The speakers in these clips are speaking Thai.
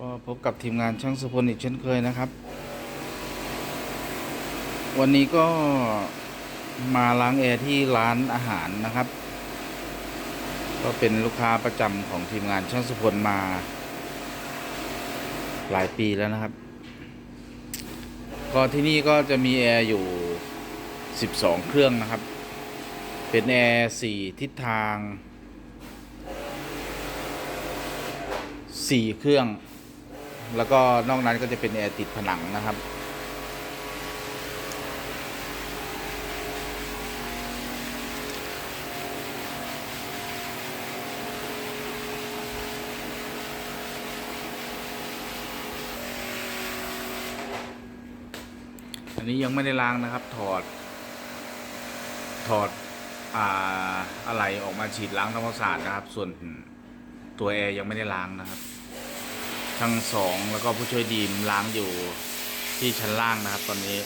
ก็พบกับทีมงานช่างสุพลอีกเช่นเคยนะครับ วันนี้ก็มาล้างแอร์ที่ร้านอาหารนะครับ ก็เป็นลูกค้าประจำของทีมงานช่างสุพลมาหลายปีแล้วนะครับ ก็ที่นี่ก็จะมีแอร์อยู่ 12 เครื่องนะครับ เป็นแอร์ 4 ทิศทาง 4 เครื่อง แล้วก็นอกนั้นก็จะเป็นแอร์ติดผนังนะครับ อันนี้ยังไม่ได้ล้างนะครับถอด ถอดอ่าอะไรออกมาฉีดล้างทำความสะอาดนะครับ ส่วนตัวแอร์ยังไม่ได้ล้างนะครับ ทั้งสองแล้วก็ผู้ช่วยดีมล้างอยู่ที่ชั้นล่างนะครับ ตอนนี้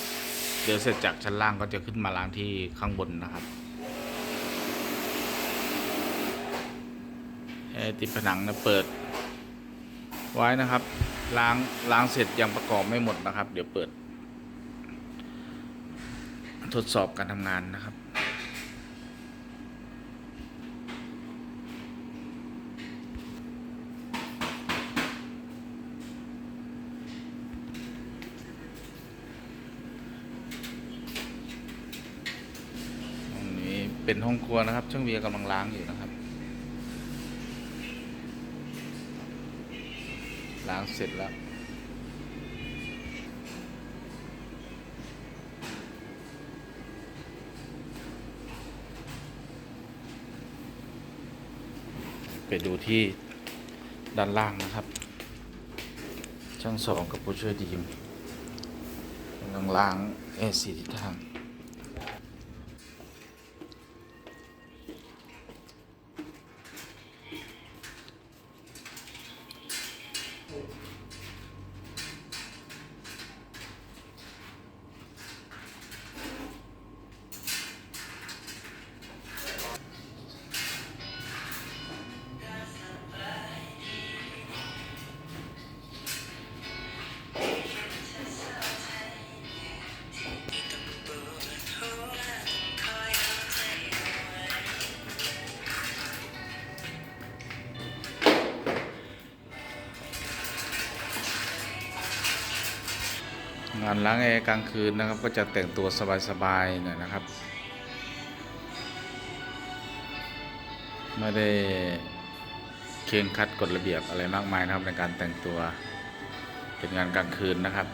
เดี๋ยวเสร็จจากชั้นล่างก็จะขึ้นมาล้างที่ข้างบนนะครับแอร์ติดผนังนะเปิด ไว้นะครับ ล้างล้างเสร็จยังประกอบไม่หมดนะครับ เดี๋ยวเปิด ทดสอบการทำงานนะครับ ห้องนี้ เป็นห้องครัวนะครับ ช่างเวียกำลังล้างอยู่นะครับ ล้างเสร็จแล้วไปดูที่ด้านล่างนะครับ ช่างสองกับผู้ช่วยดีมกำลังล้างแอร์สีทิศทาง งานล้างแอร์กลางคืนนะครับ ก็จะแต่งตัวสบายๆหน่อยนะครับ ไม่ได้เคร่งคัดกฎระเบียบอะไรมากมายนะครับในการแต่งตัวเป็นงานกลางคืนนะครับ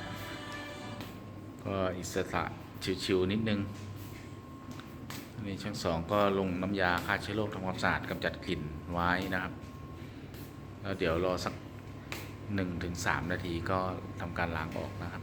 ก็อิสระชิวๆนิดนึงนนี่ช่างสองก็ลงน้ำยาฆ่าเชื้อโรคทำความสะอาดกำจัดกลิ่นไว้นะครับ แล้วเดี๋ยวรอสัก 1-3 นาทีก็ทำการล้างออกนะครับ